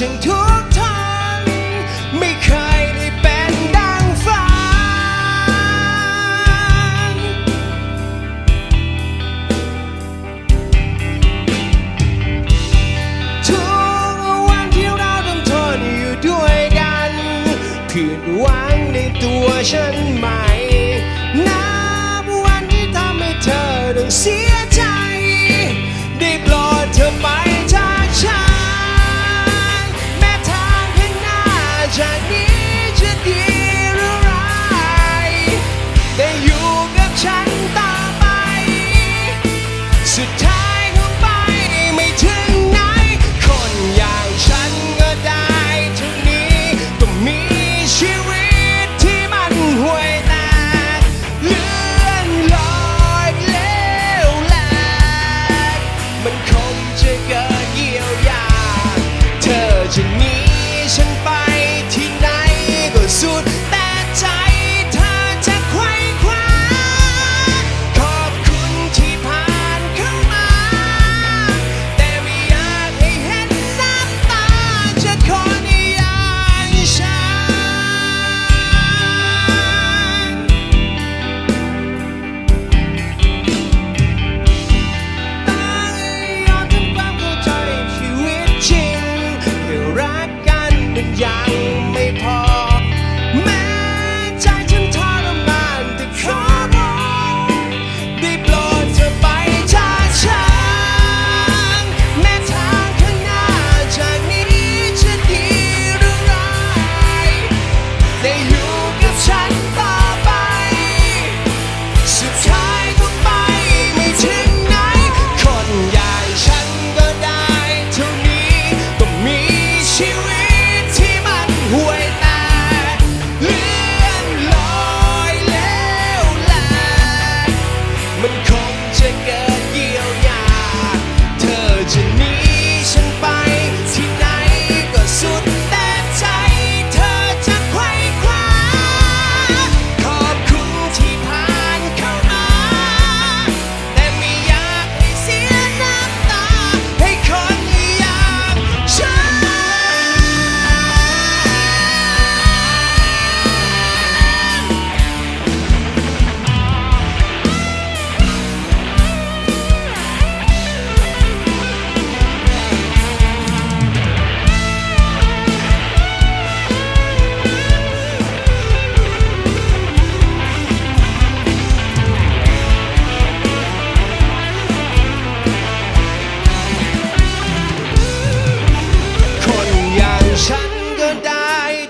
ฉันทุกทางไม่เคยได้เป็นดังฝันทุกวันที่เราต้องทนอยู่ด้วยกันผิดหวังในตัวฉันมา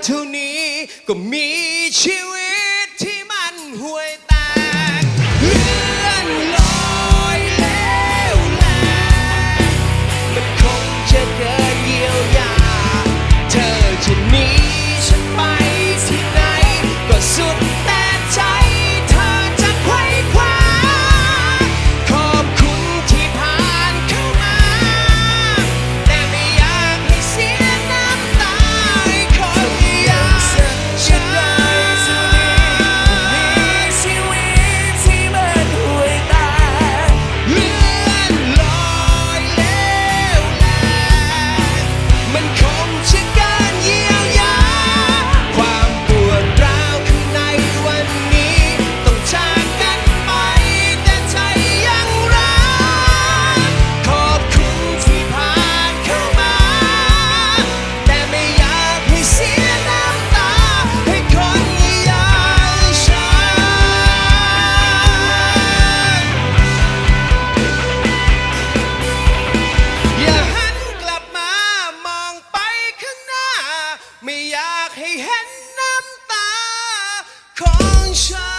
เท่านี้ก็มีชีวิต sunshine.